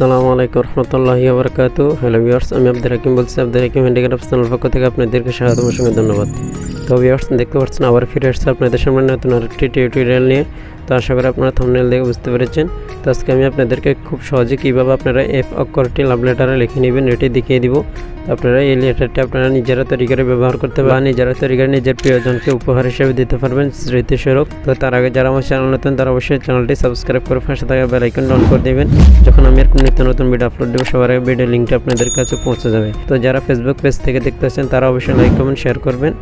আসসালামু আলাইকুম রহমতুল্লাহি আবরকাত হ্যালো ভিওর্স আমি আব্দুল হাকিম বলছি। আব্দুল হাকিম হ্যান্ডিক্রাফ্ট চ্যানেল পক্ষ থেকে আপনাদেরকে স্বাগতম সঙ্গে ধন্যবাদ। তো ভিওর্স দেখতে পাচ্ছেন, আবার ফিরে আসছে আপনাদের সামনে নতুন আরেকটি টিউটোরিয়াল নিয়ে। তো আশা করি আপনারা থামনেল দেখে বুঝতে পেরেছেন। তো আজকে আমি আপনাদেরকে খুব সহজে কীভাবে আপনারা এফ অক্ষরটি লাভ লেটারে লিখে নেবেন, এটি দেখিয়ে দিব। তো আপনারা এই লেটারটি আপনারা নিজেরা তৈরি করে ব্যবহার করতে পারেন নিজেরা তৈরি করে নিজের প্রিয়জনকে উপহার হিসেবে দিতে পারবেন স্মৃতিস্বরূপ। তো তার আগে যারা আমার চ্যানেল নতুন, তারা অবশ্যই চ্যানেলটি সাবস্ক্রাইব করে পাশে থাকা বেল আইকন অন করে দেবেন। যখন আমি এরকম নিত্য নতুন ভিডিও আপলোড দেবো, সবার আগে ভিডিও লিঙ্কটা আপনাদের কাছে পৌঁছে যাবে। তো যারা ফেসবুক পেজ থেকে দেখতেছেন, তারা অবশ্যই লাইক কমেন্ট শেয়ার করবেন।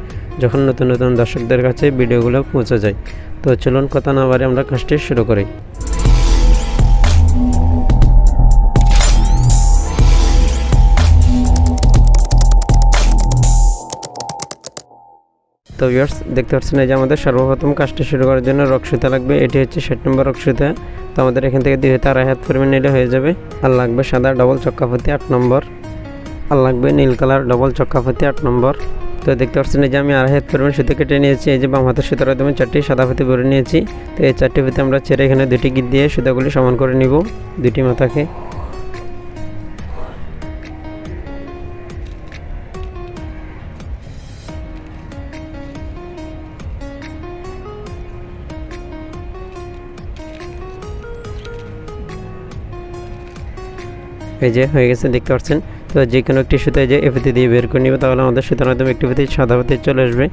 যখন নতুন নতুন দর্শকদের কাছে ভিডিওগুলো পৌঁছে যায়। তো চলুন কথা না বারে আমরা কাজটি শুরু করি। তো ভিউয়ার্স দেখতে পাচ্ছেন এই যে আমাদের সর্বপ্রথম কাজটি শুরু করার জন্য রক্সুতা লাগবে। এটি হচ্ছে ষাট নম্বর রক্সুতা তো আমাদের এখান থেকে দুই হাতে আড়াই হাত পরিমাণ নিলে হয়ে যাবে। আর লাগবে সাদা ডবল চক্কাপতি আট নম্বর। আর লাগবে নীল কালার ডবল চক্কাপতি আট নম্বর। তো দেখতে পাচ্ছেন যে আমি আড়াই হাত পরিমাণ সুতো কেটে নিয়েছি, এই যে বাম হাতের সুতোর মাধ্যমে চারটি সাদা ফিতে ভরে নিয়েছি। তো এই চারটি ফিতে আমরা ছেড়ে এখানে দুটি গিট দিয়ে সুতোগুলি সমান করে নিব দুটি মাথাকে। এই যে হয়ে গেছে, দেখতে পাচ্ছেন। তো যে কোনো একটি সুতো যে এফিতে দিয়ে বের করে নিব, তাহলে আমাদের সুতোর মাধ্যমে একটি ফিতে সাদা ফিতে চলে আসবে।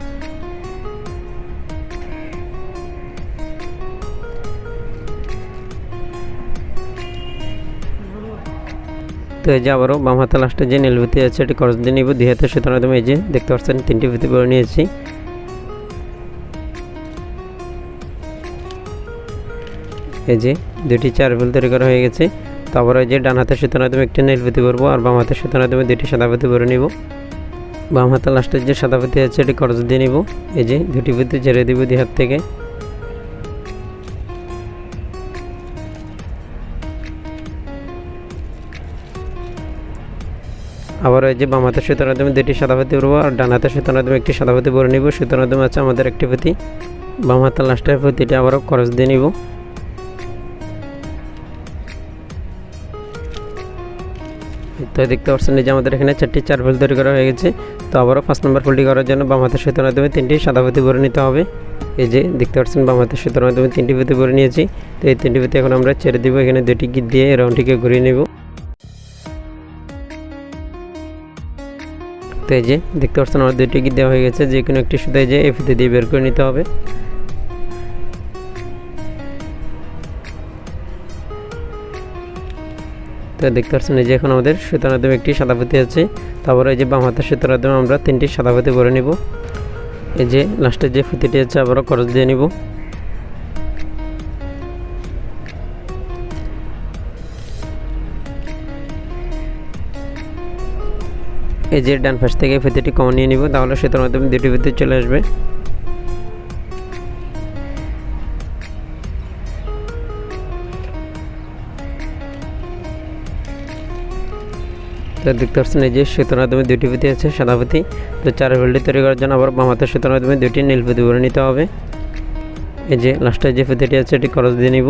তো এই যে আবারও বাম হাতে লাস্টে যে নীলভূতি আছে, এটি খরচ দিয়ে নিব। দুই হাতে সুতোর মাধ্যমে এই যে দেখতে পাচ্ছেন, তিনটি ফিতে করে নিয়েছি। এই যে দুটি চার ফুল তৈরি করা হয়ে গেছে। তারপর যে ডান হাতের সুতোর মাধ্যমে একটি নীলপতি করব আর বাম হাতের সুতোর মাধ্যমে দুটি সাদাপতি করে নিব। বাম হাতের লাস্টের যে সাদাপতি আছে, এটি খরচ দিয়ে নিব। এই যে দুটি পুঁতি ছেড়ে দিব দুই হাত থেকে। আবার ওই যে বাম হাতের সুতোর মাধ্যমে দুটি সাদাপতি করব আর ডান হাতের সুতোর মাধ্যমে একটি সাদাপতি করে নিব। সুতোর মাধ্যমে আছে আমাদের একটি পুঁতি বাম হাতের লাস্টের পুঁতিটি আবারও খরচ দিয়ে নিব। তো দেখতে পাচ্ছেন যে আমাদের এখানে চারটি চার ফুল তৈরি করা হয়ে গেছে। তো আবারও পাঁচ নম্বর ফুলটি করার জন্য বাম হাতের সুতোর মাধ্যমে তিনটি সাদা পুঁতি ভরে নিতে হবে। এই যে দেখতে পাচ্ছেন বাম হাতের সুতোর মাধ্যমে তিনটি পুঁতি ভরে নিয়েছি। তো এই তিনটি পুঁতি এখন আমরা ছেড়ে দিব, এখানে দুটি গিট দিয়ে রাউন্ডটিকে ঘুরিয়ে নেব। তো এই যে দেখতে পাচ্ছেন আমার দুটি গিট দেওয়া হয়ে গেছে যে কোনো একটি সুতায় যে এই ফিতে দিয়ে বের করে নিতে হবে। তো দেখতে পাচ্ছেন এই যে এখন আমাদের সুতার মাধ্যমে একটি সাদা পুঁতি আছে। তারপরে এই যে বাম হাতের সুতার মাধ্যমে আমরা তিনটি সাদা পুঁতি ভরে নিব। এই যে লাস্টের যে ফুতিটি আছে, আবারও খরচ দিয়ে নিব। এই যে ডান পাশ থেকে ফিতেটি কমন নিয়ে নিব, তাহলে সুতার মাধ্যমে দুটি ফিতে চলে আসবে। তো দেখতে পাচ্ছেন এই যে সুতোর মাধ্যমে দুটি পুঁতি আছে, সাদা পুঁতি। তো চার ভেল্টি তৈরি করার জন্য আবার বাম হাতের সুতোর মাধ্যমে দুটি নীল পুঁতি ভরে নিতে হবে। এই যে লাস্টের যে পুঁতিটি আছে, এটি খরচ দিয়ে নিব।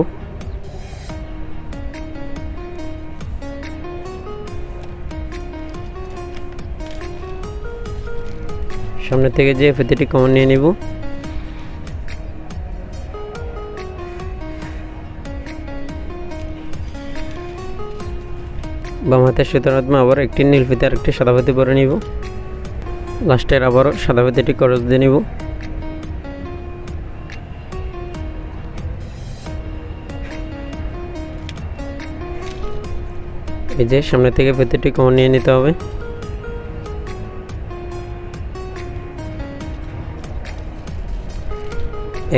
সামনে থেকে যে পুঁতিটি কমন নিয়ে নিব। বাম হাতের সুতার মাধ্যমে আবার একটি নীল ফিতে আর একটি সাদা ফিতে পরে নিব। লাস্টের আবারও সাদা ফিতেটি করজ দিয়ে নিব। এই যে সামনে থেকে ফিতেটি কমন নিয়ে নিতে হবে।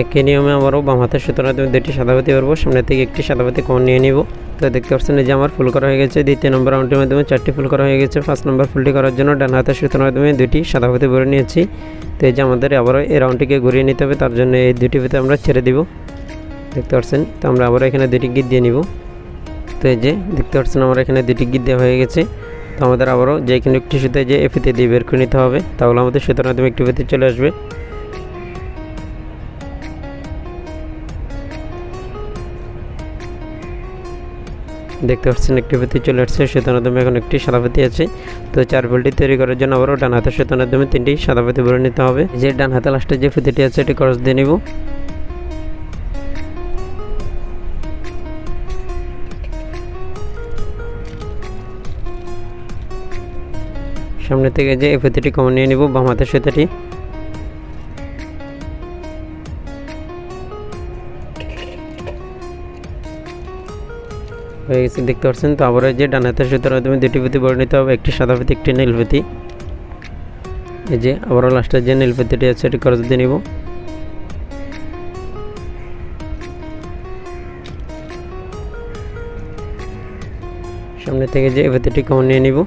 একই নিয়মে আবারও বাম হাতের সুতোর মাধ্যমে দুটি সাদাপাতি করব সামনে থেকে একটি সাদাপাতি কমন নিয়ে নিব। তো দেখতে পাচ্ছেন যে আমার ফুল করা হয়ে গেছে, দ্বিতীয় নম্বর রাউন্ডের মাধ্যমে চারটি ফুল করা হয়ে গেছে। ফার্স্ট নম্বর ফুলটি করার জন্য ডান হাতের সুতোর মাধ্যমে দুটি সাদাপাতি ভরে নিয়েছি। তো এই যে আমাদের আবারও এই রাউন্ডটিকে ঘুরিয়ে নিতে হবে, তার জন্য এই দুটি ফিতে আমরা ছেড়ে দিব। দেখতে পাচ্ছেন, তো আমরা আবারও এখানে দুটি গিট দিয়ে নিব। তো এই যে দেখতে পাচ্ছেন আমার এখানে দুটি গিট দেওয়া হয়ে গেছে। তো আমাদের আবারও যে কোনো একটি সুতে যে এ ফিতে দিয়ে বের করে নিতে হবে, তাহলে আমাদের সুতোর মাধ্যমে একটি ফিতে চলে আসবে। দেখতে পাচ্ছেন, একটি পুঁতি চলে আসছে সুতার মাধ্যমে এখন একটি সাদা পুঁতি আছে। তো চার ফুলটি তৈরি করার জন্য আবারও ডান হাতের সুতার মাধ্যমে তিনটি সাদা পুঁতি ভরে নিতে হবে। যে ডান হাতে লাস্টে যে পুঁতিটি আছে, এটি খরচ দিয়ে নিব। সামনে থেকে যে এই পুঁতিটি কমন নিয়ে নিব, বাম হাতের সুতাটি হয়ে গেছে, দেখতে পাচ্ছেন। তো আবার যে ডান হাতের সুতার মাধ্যমে দুটি পুঁতি বড় নিতে হবে। একটি সাদা পুঁতি, একটি নীল পুঁতি। এই যে, আবারও লাস্টের যে নীল পুঁতিটি আছে, সেটি খরচ দিয়ে নিব। সামনে থেকে যে পুঁতিটি কমন নিয়ে নিব?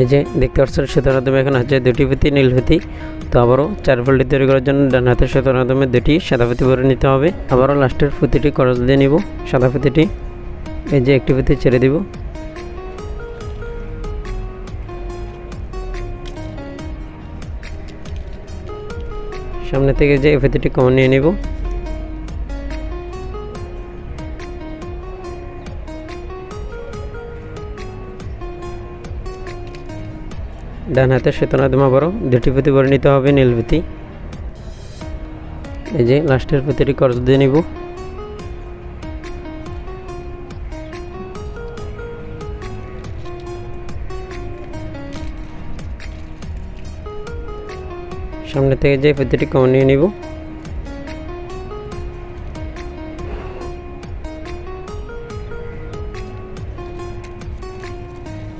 এই যে দেখতে পাচ্ছেন সুতার মাধ্যমে এখন হচ্ছে দুটি পুঁতি, নীল পুঁতি। তো আবারও চার ফুলটি তৈরি করার জন্য ডান হাতের সুতার মাধ্যমে দুটি সাদা পুঁতি ভরে নিতে হবে। আবারও লাস্টের পুঁতিটি খরচ দিয়ে নিব, সাদা পুঁতিটি। এই যে একটি পুঁতি ছেড়ে দিব। সামনে থেকে যে পুঁতিটি কমন নিয়ে নিব। ডান হাতে সুতোর বড়, দুটি পুঁতি ভরে নিতে হবে নীল পুঁতি। এই যে, লাস্টের পুঁতিটি খরচ দিয়ে নিব। সামনে থেকে যে পুঁতিটি কমন নিয়ে নিব।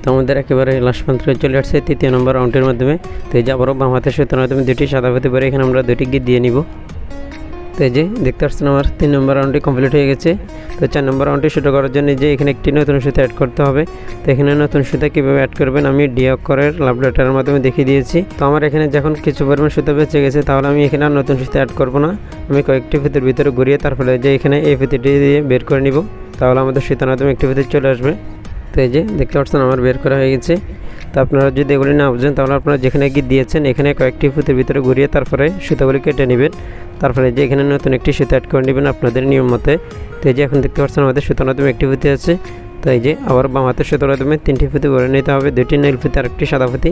তো আমাদের একেবারে লাস্ট পর্যন্ত চলে আসছে তৃতীয় নম্বর রাউন্ডের মাধ্যমে। তো যে আবারও বাম হাতের সুতোর মাধ্যমে দুটি সাদা পুঁতি পরে এখানে আমরা দুটি গিট দিয়ে নিব। তো এই যে দেখতে পাচ্ছেন আমার তিন নম্বর রাউন্ডটি কমপ্লিট হয়ে গেছে। তো চার নম্বর রাউন্ডটি শুরু করার জন্য যে এখানে একটি নতুন সুতা অ্যাড করতে হবে। তো এখানে নতুন সুতা কীভাবে অ্যাড করবেন আমি ডি অক্ষরের লাভ লেটারের মাধ্যমে দেখিয়ে দিয়েছি। তো আমার এখানে যখন কিছু পরিমাণ সুতা বেঁচে গেছে, তাহলে আমি এখানে আর নতুন সুতা অ্যাড করব না। আমি কয়েকটি ফিতের ভিতরে ঘুরিয়ে তারপরে যে এখানে এই ফিতিটি দিয়ে বের করে নিব। তাহলে আমাদের সুতার মাধ্যমে একটি ফিতে চলে আসবে। তো এই যে দেখতে পাচ্ছেন আমার বের করা হয়ে গেছে। তো আপনারা যদি এগুলি না বুঝেন, তাহলে আপনারা যেখানে গিয়ে দিয়েছেন, এখানে কয়েকটি ফুতের ভিতরে ঘুরিয়ে তারপরে সুতাগুলি কেটে নেবেন। তারপরে যে এখানে নতুন একটি সুতা অ্যাড করে নেবেন আপনাদের নিয়ম মতে। তো এই যে এখন দেখতে পাচ্ছেন আমাদের সুতার মাধ্যমে একটি ফুতি আছে। তো এই যে আবার বাম হাতের সুতার মাধ্যমে তিনটি ফুতি ভরে নিতে হবে। দুটি নীল ফুতি আর একটি সাদা ফুতি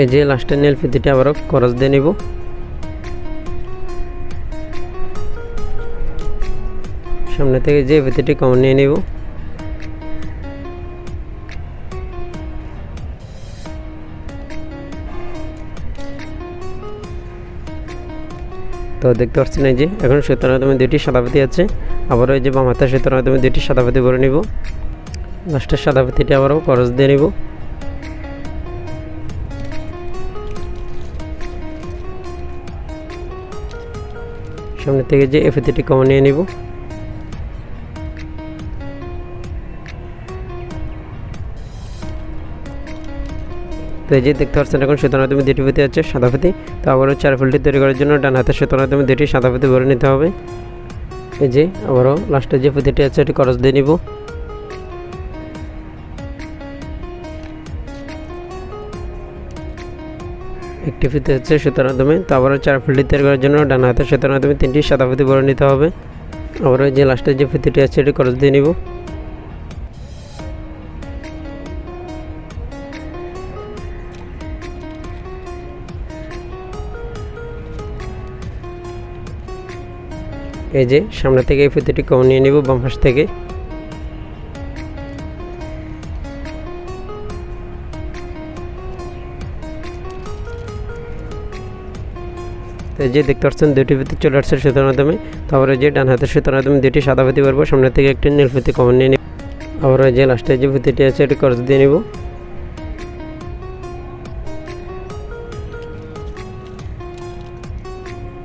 এই যে লাস্টের নীল ফুতিটি আবারও খরচ দিয়ে নেব। সামনে থেকে যে ফুতিটি কমন নিয়ে নেব। দেখতে পাচ্ছি না যে, এখন সুতার মাধ্যমে দুটি সাদাপাতি আছে। আবারও এই যে বাম হাতের সুতার মাধ্যমে দুটি সাদাপাতি ভরে নিব। লাস্টের সাদাপাতিটি আবারও খরচ দিয়ে নিব। সামনে থেকে যে এফিতিটি কমে নিয়ে নিব। তো এই যে দেখতে পাচ্ছেন এখন সুতার মাধ্যমে দুটি পুঁতি আছে, সাদা পুঁতি। তো আবারও চার ফুলটি তৈরি করার জন্য ডান হাতের সুতার মাধ্যমে দুটি, সাদা পুঁতি ভরে নিতে হবে। এই যে আবারও লাস্টে যে পুঁতিটি আছে, এটি খরচ দিয়ে নিব। একটি ফিতে হচ্ছে সুতার মাধ্যমে, তো আবারও চার ফুলটি তৈরি করার জন্য ডান হাতের সুতার মাধ্যমে তিনটি, সাদা পুঁতি ভরে নিতে হবে। আবারও যে লাস্টের যে ফিতিটি আছে, এটি খরচ দিয়ে নিব। এই যে সামনে থেকে এই ফিতেটি কম নিয়ে নিব, বাম থেকে। এই যে দেখতে পাচ্ছেন দুটি ফিতে চলে আসছে সুতার মাধ্যমে। তারপরে যে ডান হাতের সুতার মাধ্যমে দুটি সাদা ফিতে পারব সামনে থেকে একটি নীল ফিতে কমন নিয়ে নিব। আবার যে লাস্টে যে ফিতেটি আছে, এটি খরচ দিয়ে নিব।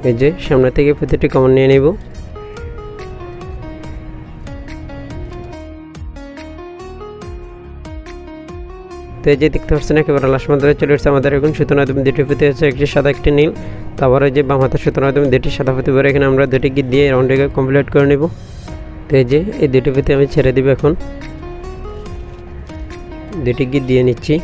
এই যে সামনে থেকে ফিতেটি কমন নিয়ে নিব। তো এই যে দেখতে পাচ্ছেন, একেবারে লাস্ট মাত্রায় চলে এসেছে আমাদের এখন সুতনা মাধ্যমে দুটি ফুতে হচ্ছে একটি সাদা, একটি নীল। তারপরে যে বাম হাতের সুতনা মাধ্যমে দুটি সাদা ফুতে পরে এখানে আমরা দুটি গিট দিয়ে রাউন্ডটিকে কমপ্লিট করে নেব। তো এই যে এই দুটি ফুতে আমি ছেড়ে দিব এখন। দুটি গিট দিয়ে নিচ্ছি।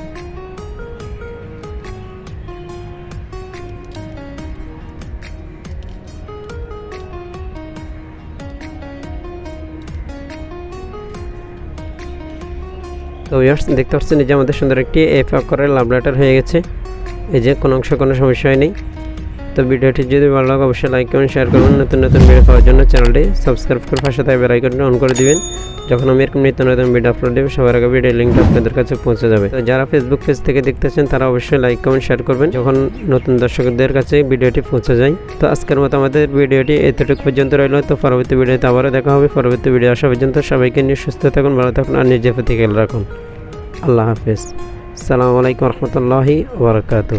তো ইয়ার্স দেখতে পাচ্ছেন এই যে আমাদের সুন্দর একটি এফ আকারের লাভ লেটার হয়ে গেছে। এই যে কোনো অংশ কোনো সমস্যা হয়নি তো ভিডিওটি যদি ভালো লাগে, অবশ্যই লাইক করুন শেয়ার করবেন নতুন নতুন ভিডিও পাওয়ার জন্য চ্যানেলটি সাবস্ক্রাইব করে পাশে থাকবে আইকনটি অন করে দিবেন। যখন আমি এরকম নিত্য নতুন ভিডিও আপলোড দেবো, সবার আগে ভিডিও লিঙ্কটা আপনাদের কাছে পৌঁছে যাবে। তো যারা ফেসবুক পেজ থেকে দেখতেছেন, তারা অবশ্যই লাইক কমেন্ট শেয়ার করবেন। যখন নতুন দর্শকদের কাছে ভিডিওটি পৌঁছে যায়। তো আজকের মতো আমাদের ভিডিওটি এতটুকু পর্যন্ত রইল। তো পরবর্তী ভিডিওতে আবারও দেখা হবে। পরবর্তী ভিডিও আসা পর্যন্ত সবাইকে নিয়ে সুস্থ থাকুন, ভালো থাকুন আর নিজের প্রতি খেয়াল রাখুন। আল্লাহ হাফিজ। সালামু আলাইকুম রহমতুল্লাহি ওবরাকাতু